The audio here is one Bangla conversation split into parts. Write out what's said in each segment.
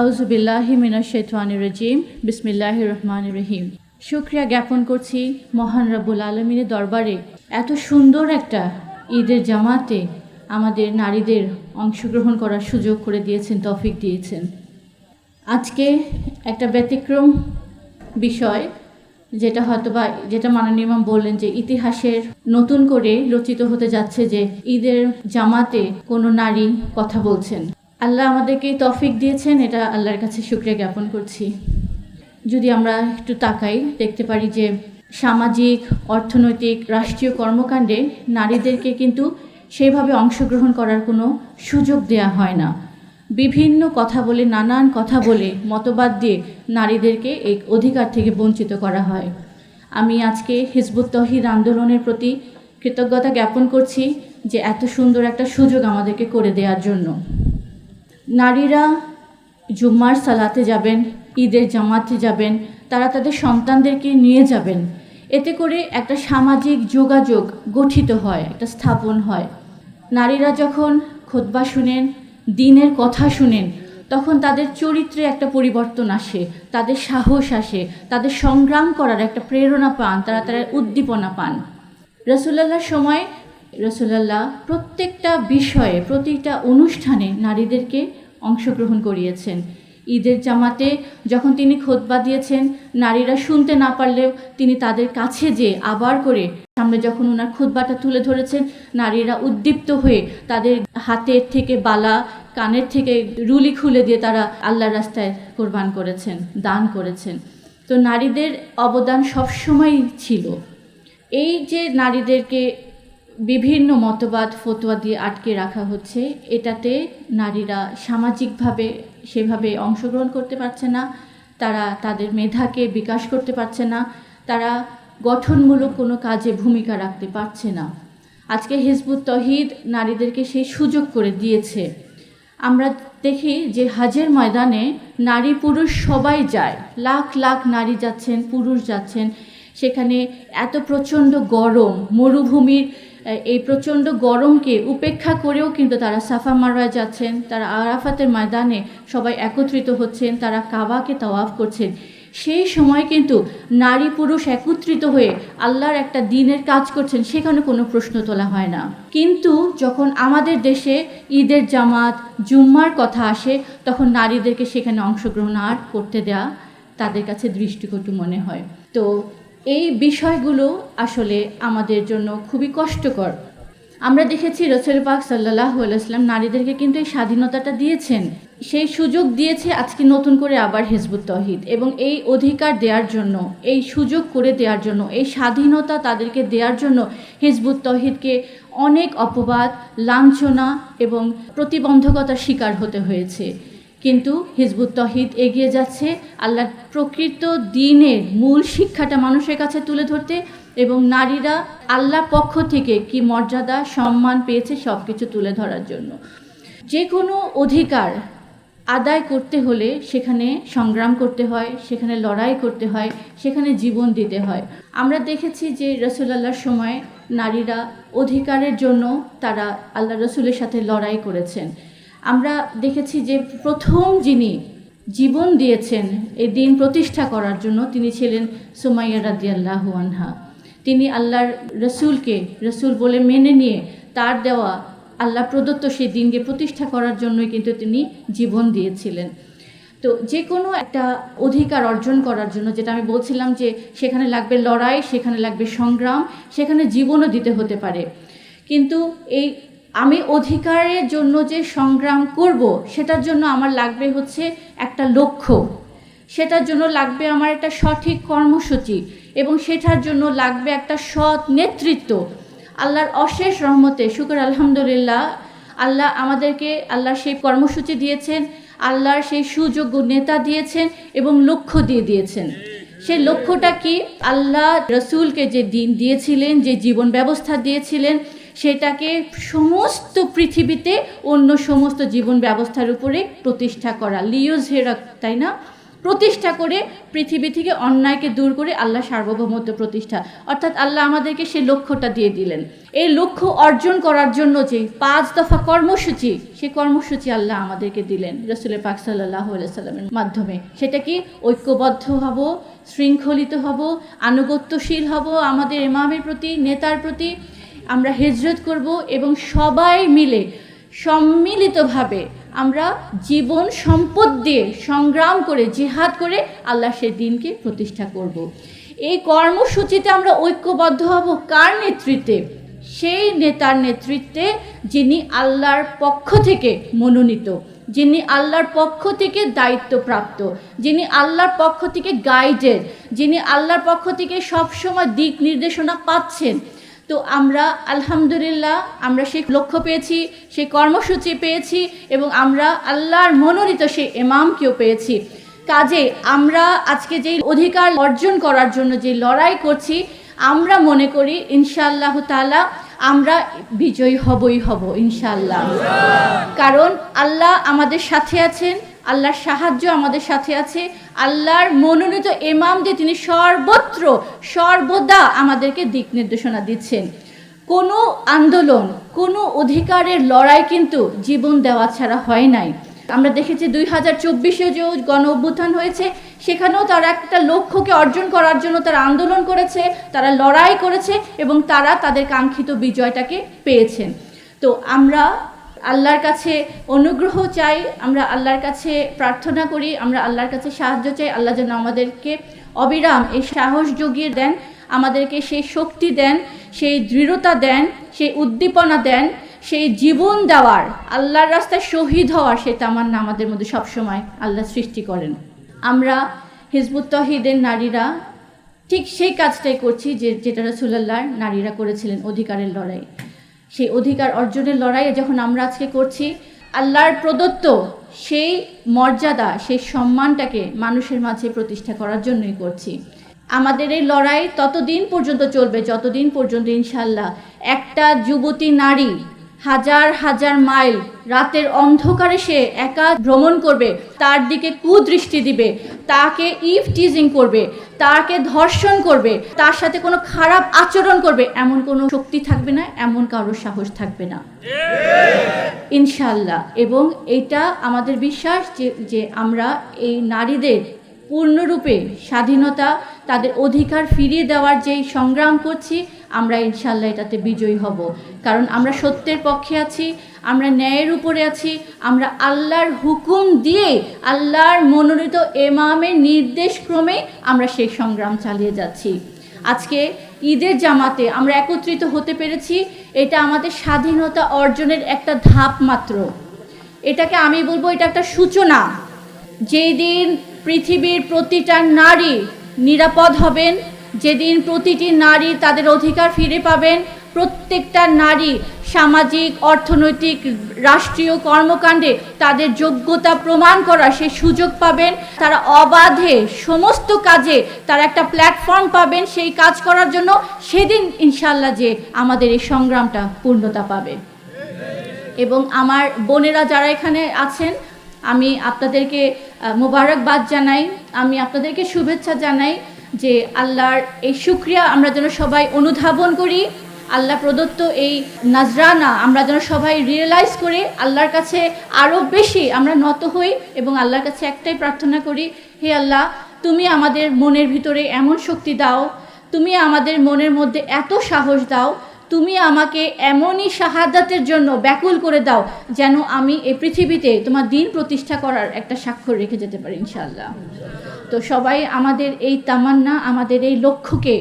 আউজুবিল্লাহি মিনাশাইতানি রাজিম। বিসমিল্লাহ রহমান রহিম। শুক্রিয়া জ্ঞাপন করছি মহান রব্বুল আলমিনের দরবারে। এত সুন্দর একটা ঈদের জামাতে আমাদের নারীদের অংশগ্রহণ করার সুযোগ করে দিয়েছেন, তৌফিক দিয়েছেন। আজকে একটা ব্যতিক্রম বিষয়, যেটা হয়তো বা যেটা মাননীয় বললেন যে ইতিহাসের নতুন করে রচিত হতে যাচ্ছে যে ঈদের জামাতে কোনো নারী কথা বলছেন। আল্লাহ আমাদেরকে তফিক দিয়েছেন, এটা আল্লাহর কাছে শুক্রিয়া জ্ঞাপন করছি। যদি আমরা একটু তাকাই, দেখতে পারি যে সামাজিক, অর্থনৈতিক, রাষ্ট্রীয় কর্মকাণ্ডে নারীদেরকে কিন্তু সেইভাবে অংশগ্রহণ করার কোনো সুযোগ দেয়া হয় না। বিভিন্ন কথা বলে, নানান কথা বলে মতবাদ দিয়ে নারীদেরকে এই অধিকার থেকে বঞ্চিত করা হয়। আমি আজকে হিজবুত তহিদ আন্দোলনের প্রতি কৃতজ্ঞতা জ্ঞাপন করছি যে এত সুন্দর একটা সুযোগ আমাদেরকে করে দেওয়ার জন্য। নারীরা জুম্মার সালাতে যাবেন, ঈদের জামাতে যাবেন, তারা তাদের সন্তানদেরকে নিয়ে যাবেন। এতে করে একটা সামাজিক যোগাযোগ গঠিত হয়, একটা স্থাপন হয়। নারীরা যখন খোদবা শুনেন, দিনের কথা শুনেন, তখন তাদের চরিত্রে একটা পরিবর্তন আসে, তাদের সাহস আসে, তাদের সংগ্রাম করার একটা প্রেরণা পান, তারা তারা উদ্দীপনা পান। রসুল্লাহর সময় রসুল্লাহ প্রত্যেকটা বিষয়ে, প্রতিটা অনুষ্ঠানে নারীদেরকে অংশগ্রহণ করিয়েছেন। ঈদের জামাতে যখন তিনি খোদবা দিয়েছেন, নারীরা শুনতে না পারলেও তিনি তাদের কাছে যে আবার করে সামনে যখন ওনার খোদবাটা তুলে ধরেছেন, নারীরা উদ্দীপ্ত হয়ে তাদের হাতের থেকে বালা, কানের থেকে রুলি খুলে দিয়ে তারা আল্লাহর রাস্তায় কোরবান করেছেন, দান করেছেন। তো নারীদের অবদান সবসময়ই ছিল। এই যে নারীদেরকে বিভিন্ন মতবাদ, ফতোয়া দিয়ে আটকে রাখা হচ্ছে। এটাতে নারীরা সামাজিকভাবে সেভাবে অংশগ্রহণ করতে পারছে না। তারা তাদের মেধাকে বিকাশ করতে পারছে না। তারা গঠনমূলক কোনো কাজে ভূমিকা রাখতে পারছে না। আজকে হিজবুত তহিদ নারীদেরকে সেই সুযোগ করে দিয়েছে। আমরা দেখি যে হাজের ময়দানে নারী পুরুষ সবাই যায়। লাখ লাখ নারী যাচ্ছেন, পুরুষ যাচ্ছেন। সেখানে এত প্রচণ্ড গরম, মরুভূমির এই প্রচণ্ড গরমকে উপেক্ষা করেও কিন্তু তারা সাফা মারওয়ায় যাচ্ছেন। তারা আরাফাতের ময়দানে সবাই একত্রিত হচ্ছেন, তারা কাবাকে তাওয়াফ করছেন। সেই সময় কিন্তু নারী পুরুষ একত্রিত হয়ে আল্লাহর একটা দিনের কাজ করছেন, সেখানে কোনো প্রশ্ন তোলা হয় না। কিন্তু যখন আমাদের দেশে ঈদের জামাত, জুম্মার কথা আসে, তখন নারীদেরকে সেখানে অংশগ্রহণ আর করতে দেয়া তাদের কাছে দৃষ্টিকটু মনে হয়। তো এই বিষয়গুলো আসলে আমাদের জন্য খুবই কষ্টকর। আমরা দেখেছি রসুল পাক সাল্লাহ আলাইসলাম নারীদেরকে কিন্তু এই স্বাধীনতাটা দিয়েছেন। সেই সুযোগ দিয়েছে আজকে নতুন করে আবার হিজবুত তহিদ এবং এই অধিকার দেওয়ার জন্য, এই সুযোগ করে দেওয়ার জন্য, এই স্বাধীনতা তাদেরকে দেওয়ার জন্য হিজবুত তহিদকে অনেক অপবাদ, লাঞ্ছনা এবং প্রতিবন্ধকতার শিকার হতে হয়েছে। কিন্তু হিজবুত তহিদ এগিয়ে যাচ্ছে আল্লাহর প্রকৃত দিনের মূল শিক্ষাটা মানুষের কাছে তুলে ধরতে এবং নারীরা আল্লাহর পক্ষ থেকে কি মর্যাদা, সম্মান পেয়েছে সব কিছু তুলে ধরার জন্য। যে কোনো অধিকার আদায় করতে হলে সেখানে সংগ্রাম করতে হয়, সেখানে লড়াই করতে হয়, সেখানে জীবন দিতে হয়। আমরা দেখেছি যে রসুলাল্লাহর সময় নারীরা অধিকারের জন্য তারা আল্লাহ রসুলের সাথে লড়াই করেছেন। আমরা দেখেছি যে প্রথম যিনি জীবন দিয়েছেন এই দিন প্রতিষ্ঠা করার জন্য তিনি ছিলেন সুমাইয়া রাদিয়াল্লাহু আনহা। তিনি আল্লাহর রসুলকে, রসুল বলে মেনে নিয়ে তার দেওয়া আল্লাহ প্রদত্ত সেই দিনকে প্রতিষ্ঠা করার জন্যই কিন্তু তিনি জীবন দিয়েছিলেন। তো যে কোনো একটা অধিকার অর্জন করার জন্য, যেটা আমি বলছিলাম যে সেখানে লাগবে লড়াই, সেখানে লাগবে সংগ্রাম, সেখানে জীবনও দিতে হতে পারে। কিন্তু এই আমি অধিকারের জন্য যে সংগ্রাম করব, সেটার জন্য আমার লাগবে হচ্ছে একটা লক্ষ্য। সেটার জন্য লাগবে আমার একটা সঠিক কর্মসূচি এবং সেটার জন্য লাগবে একটা সৎ নেতৃত্ব। আল্লাহর অশেষ রহমতে, শুক্র আলহামদুলিল্লাহ, আল্লাহ আমাদেরকে, আল্লাহ সেই কর্মসূচি দিয়েছেন আল্লাহর সেই সুযোগ্য নেতা দিয়েছেন এবং লক্ষ্য দিয়ে দিয়েছেন। সেই লক্ষ্যটা কি? আল্লাহ রসুলকে যে দিন দিয়েছিলেন, যে জীবন ব্যবস্থা দিয়েছিলেন সেটাকে সমস্ত পৃথিবীতে অন্য সমস্ত জীবন ব্যবস্থার উপরে প্রতিষ্ঠা করা। লিওজ হেরা তাই না? প্রতিষ্ঠা করে পৃথিবী থেকে অন্যায়কে দূর করে আল্লাহ সার্বভৌমত্ব প্রতিষ্ঠা। অর্থাৎ আল্লাহ আমাদেরকে সেই লক্ষ্যটা দিয়ে দিলেন। এই লক্ষ্য অর্জন করার জন্য যে পাঁচ দফা কর্মসূচি, সেই কর্মসূচি আল্লাহ আমাদেরকে দিলেন রসুলের পাক সাল্লাহ সাল্লামের মাধ্যমে। সেটা কি? ঐক্যবদ্ধ হব, শৃঙ্খলিত হব, আনুগত্যশীল হব আমাদের ইমামের প্রতি, নেতার প্রতি আমরা হেজরত করব এবং সবাই মিলে, সম্মিলিতভাবে আমরা জীবন সম্পদ দিয়ে সংগ্রাম করে, জিহাদ করে আল্লাহ সে দিনকে প্রতিষ্ঠা করব। এই কর্মসূচিতে আমরা ঐক্যবদ্ধ হব কার নেতৃত্বে সেই নেতার নেতৃত্বে যিনি আল্লাহর পক্ষ থেকে মনোনীত, যিনি আল্লাহর পক্ষ থেকে দায়িত্বপ্রাপ্ত, যিনি আল্লাহর পক্ষ থেকে গাইডেড যিনি আল্লাহর পক্ষ থেকে সবসময় দিক নির্দেশনা পাচ্ছেন তো আমরা, আলহামদুলিল্লাহ, আমরা সেই লক্ষ্য পেয়েছি, সেই কর্মসূচি পেয়েছি এবং আমরা আল্লাহর মনোনীত সেই এমামকেও পেয়েছি। কাজে আমরা আজকে যেই অধিকার অর্জন করার জন্য যে লড়াই করছি, আমরা মনে করি, ইনশাআল্লাহ তালা আমরা বিজয়ী হবই হব, ইনশাআল্লাহ। কারণ আল্লাহ আমাদের সাথে আছেন আল্লাহর সাহায্য আমাদের সাথে আছে। আল্লাহর মনোনীত এমাম দিয়ে তিনি সর্বত্র, সর্বদা আমাদেরকে দিক নির্দেশনা দিচ্ছেন। কোনো আন্দোলন, কোনো অধিকারের লড়াই কিন্তু জীবন দেওয়া ছাড়া হয় নাই। আমরা দেখেছি দুই হাজার চব্বিশে যে গণ অভ্যুত্থান হয়েছে, সেখানেও তারা একটা লক্ষ্যকে অর্জন করার জন্য তারা আন্দোলন করেছে, তারা লড়াই করেছে এবং তারা তাদের কাঙ্ক্ষিত বিজয়টাকে পেয়েছেন। তো আমরা আল্লাহর কাছে অনুগ্রহ চাই, আমরা আল্লাহর কাছে প্রার্থনা করি, আমরা আল্লাহর কাছে সাহায্য চাই, আল্লাহ যেন আমাদেরকে অবিরাম এই সাহস জুগিয়ে দেন, আমাদেরকে সেই শক্তি দেন, সেই দৃঢ়তা দেন, সেই উদ্দীপনা দেন, সেই জীবন দেওয়ার, আল্লাহর রাস্তায় শহীদ হওয়ার সেই তামান্না আমাদের মধ্যে সবসময় আল্লাহ সৃষ্টি করেন। আমরা হিজবুত তহিদের নারীরা, ঠিক সেই কাজটাই করছি যে, যেটা রসুল্লাহর নারীরা করেছিলেন অধিকারের লড়াই সেই অধিকার অর্জনের লড়াইয়ে যখন আমরা আজকে করছি, আল্লাহর প্রদত্ত সেই মর্যাদা, সেই সম্মানটাকে মানুষের মাঝে প্রতিষ্ঠা করার জন্যই করছি। আমাদের এই লড়াই ততদিন পর্যন্ত চলবে, যতদিন পর্যন্ত ইনশাল্লাহ একটা যুবতী নারী হাজার হাজার মাইল রাতের অন্ধকারে সে একা ভ্রমণ করবে, তার দিকে কুদৃষ্টি দিবে, তাকে ইফ টিজিং করবে তাকে ধর্ষণ করবে, তার সাথে কোনো খারাপ আচরণ করবে, এমন কোনো শক্তি থাকবে না, এমন কারোর সাহস থাকবে না। ইনশাল্লাহ এবং এটা আমাদের বিশ্বাস যে যে আমরা এই নারীদের পূর্ণরূপে স্বাধীনতা, তাদের অধিকার ফিরিয়ে দেওয়ার যেই সংগ্রাম করছি, আমরা ইনশাল্লাহ এটাতে বিজয়ী হব। কারণ আমরা সত্যের পক্ষে আছি, আমরা ন্যায়ের উপরে আছি, আমরা আল্লাহর হুকুম দিয়ে, আল্লাহর মনোনীত এমামের নির্দেশ ক্রমে আমরা সেই সংগ্রাম চালিয়ে যাচ্ছি। আজকে ঈদের জামাতে আমরা একত্রিত হতে পেরেছি, এটা আমাদের স্বাধীনতা অর্জনের একটা ধাপ মাত্র। এটাকে আমি বলব এটা একটা সূচনা। যেই দিন পৃথিবীর প্রতিটা নারী নিরাপদ হবেন। যেদিন প্রতিটি নারী তাদের অধিকার ফিরে পাবেন, প্রত্যেকটা নারী সামাজিক, অর্থনৈতিক, রাষ্ট্রীয় কর্মকাণ্ডে তাদের যোগ্যতা প্রমাণ করার সেই সুযোগ পাবেন। তারা অবাধে সমস্ত কাজে তারা একটা প্ল্যাটফর্ম পাবেন সেই কাজ করার জন্য। সেদিন ইনশাল্লাহ যে আমাদের এই সংগ্রামটা পূর্ণতা পাবে। এবং আমার বোনেরা যারা এখানে আছেন, আমি আপনাদেরকে মোবারকবাদ জানাই। আমি আপনাদেরকে শুভেচ্ছা জানাই যে আল্লাহর এই শুক্রিয়া আমরা যেন সবাই অনুধাবন করি, আল্লাহ প্রদত্ত এই নাজরানা আমরা যেন সবাই রিয়েলাইজ করি, আল্লাহর কাছে আরও বেশি আমরা নত হই এবং আল্লাহর কাছে একটাই প্রার্থনা করি, হে আল্লাহ, তুমি আমাদের মনের ভিতরে এমন শক্তি দাও, তুমি আমাদের মনের মধ্যে এত সাহস দাও তুমি আমাকে এমনই শাহাদাতের জন্য ব্যাকুল করে দাও যেন আমি এই পৃথিবীতে তোমার দিন প্রতিষ্ঠা করার একটা স্বাক্ষর রেখে যেতে পারি, ইনশাআল্লাহ। তো সবাই আমাদের এই তামান্না, আমাদের এই লক্ষ্যকে,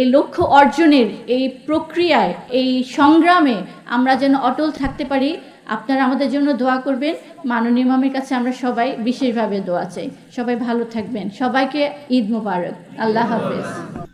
এই লক্ষ্য অর্জনের এই প্রক্রিয়ায়, এই সংগ্রামে আমরা যেন অটল থাকতে পারি, আপনারা আমাদের জন্য দোয়া করবেন। মাননীয় ইমামের কাছে আমরা সবাই বিশেষভাবে দোয়া চাই। সবাই ভালো থাকবেন। সবাইকে ঈদ মোবারক। আল্লাহ হাফেজ।